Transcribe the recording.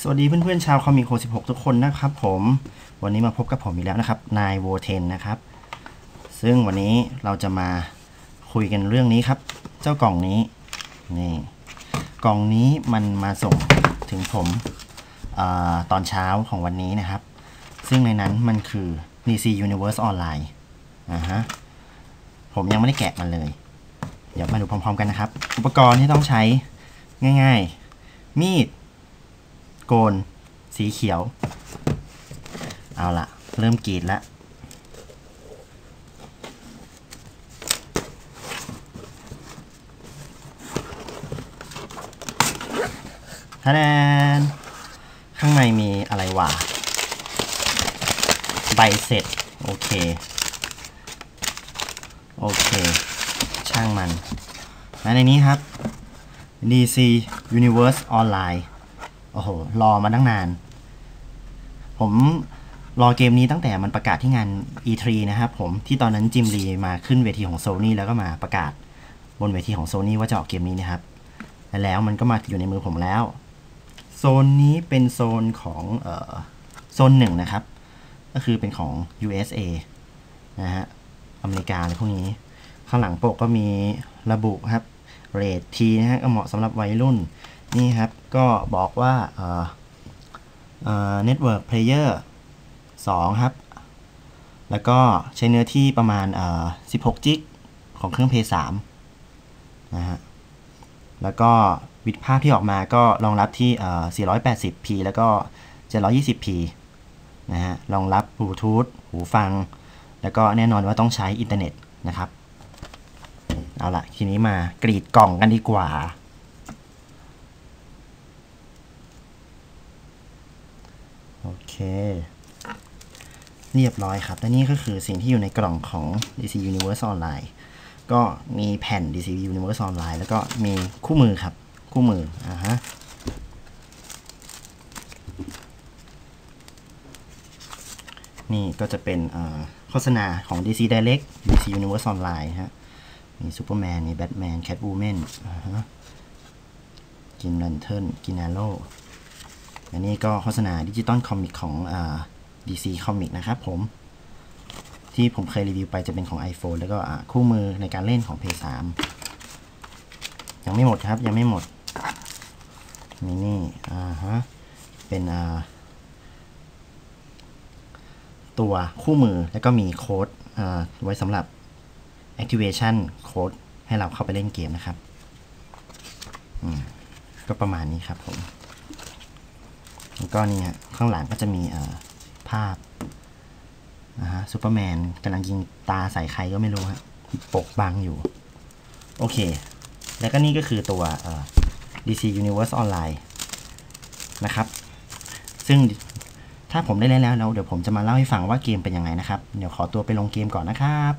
สวัสดีเพื่อนๆชาวคอมิโค16 ทุกคนนะครับผม วันนี้มาพบกับผมอีกแล้วนะครับนายโวเทนนะครับ ซึ่งวันนี้เราจะมาคุยกันเรื่องนี้ครับ เจ้ากล่องนี้นี่กล่องนี้มันมาส่งถึงผมอตอนเช้าของวันนี้นะครับ ซึ่งในนั้นมันคือ DC Universe Online อ่าฮะผมยังไม่ได้แกะมันเลย เดี๋ยวมาดูพร้อมๆกันนะครับ อุปกรณ์ที่ต้องใช้ง่าย ๆ มีด กน สีเขียว เอาละเริ่มกรีดแล้วทะแนนข้างในมีอะไรวะใบเสร็จ โอเค โอเค ช่างมัน และในนี้ครับ DC Universe Online โอ้โห รอมาตั้งนาน ผมรอเกมนี้ตั้งแต่มันประกาศที่งาน E3 นะครับผมที่ตอนนั้นจิมรีมาขึ้นเวทีของ Sony แล้วก็มาประกาศบนเวทีของ Sony ว่าจะออกเกมนี้นะครับและแล้วมันก็มาอยู่ในมือผมแล้ว โซนนี้เป็นโซนของเอ่อโซนหนึ่งนะครับ ก็คือเป็นของ USA นะฮะอเมริกาอะไรพวกนี้ ข้างหลังปกก็มีระบุครับเรททีนะฮะก็เหมาะสำหรับวัยรุ่น นี่ครับ ก็บอกว่าเอ่อเอ่อ Network Player 2 ครับ แล้วก็ใช้เนื้อที่ประมาณเอ่อ16 จิกของเครื่อง Play 3นะฮะ แล้วก็วิดภาพที่ออกมาก็รองรับที่เอ่อ 480p แล้วก็ 720p นะฮะ รองรับบลูทูธหูฟัง แล้วก็แน่นอนว่าต้องใช้อินเทอร์เน็ตนะครับ เอาละทีนี้มากรีดกล่องกันดีกว่า โอเค เรียบร้อยครับ และนี่ก็คือสิ่งที่อยู่ในกล่องของ DC Universe Online ก็มีแผ่น DC Universe Online แล้วก็มีคู่มือครับ คู่มืออ่าฮะนี่ก็จะเป็นโฆษณาของ DC Direct DC Universe Online ฮะ มีซูเปอร์แมน มีแบทแมน แคทวูแมนอ่าฮะกิน l ันเทิลกิน a โร อันนี้ก็โฆษณาดิจิตอลคอมิกของอ่า DC Comic นะครับผม ที่ผมเคยรีวิวไปจะเป็นของ iPhone แล้วก็คู่มือในการเล่นของ p 3ยังไม่หมดครับ ยังไม่หมดนี่นี่อ่าฮะ เป็นอ่าตัวคู่มือแล้วก็มีโค้ดอ่าไว้สำหรับ activation code ให้เราเข้าไปเล่นเกมนะครับอืมก็ประมาณนี้ครับผม ก็นี่ฮะข้างหลังก็จะมีภาพนะฮะซูเปอร์แมนกำลังยิงตาใส่ใครก็ไม่รู้ฮะปกบังอยู่ โอเค แล้วก็นี่ก็คือตัว DC Universe Online นะครับ ซึ่งถ้าผมได้เล่นแล้ว เดี๋ยวผมจะมาเล่าให้ฟังว่าเกมเป็นยังไงนะครับ เดี๋ยวขอตัวไปลงเกมก่อนนะครับ